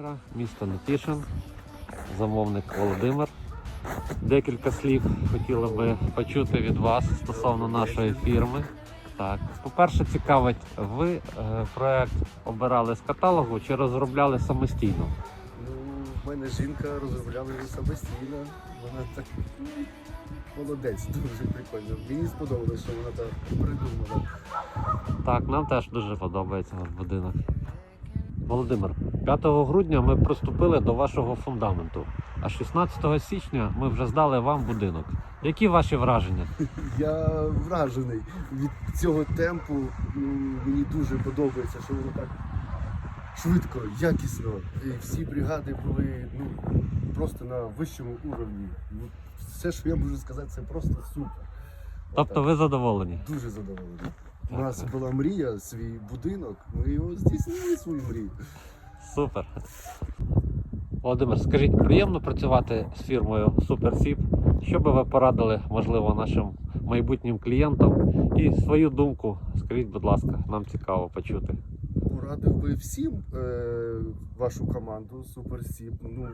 вечора, місто Нетішин, замовник Володимир. Декілька слів хотіли би почути від вас стосовно нашої фірми. Так, по-перше, цікавить, ви е, проект обирали з каталогу чи розробляли самостійно? Ну, в мене жінка розробляла її самостійно. Вона так молодець, дуже прикольно. Мені сподобалось, що вона так придумала. Так, нам теж дуже подобається ваш будинок. Володимир, 5 грудня ми приступили до вашого фундаменту, а 16 січня ми вже здали вам будинок. Які ваші враження? Я вражений від цього темпу. Ну, мені дуже подобається, що воно так швидко, якісно. І всі бригади були ну, просто на вищому уровні. Все, що я можу сказати, це просто супер. Тобто ви задоволені? Дуже задоволений. У нас була мрія, свій будинок, ми його здійснили свою мрію. Супер. Володимир, скажіть, приємно працювати з фірмою SuperSip? Що би ви порадили, можливо, нашим майбутнім клієнтам? І свою думку, скажіть, будь ласка, нам цікаво почути. Порадив би всім е, вашу команду Суперсіп. Ну,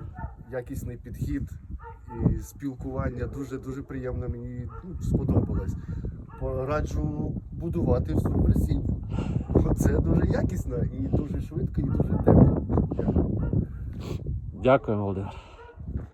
якісний підхід і спілкування дуже дуже приємно. Мені ну, сподобалось. Пораджу будувати в Суперсіп. Це дуже якісно і дуже швидко, і дуже тепло. Дякую, Володимир.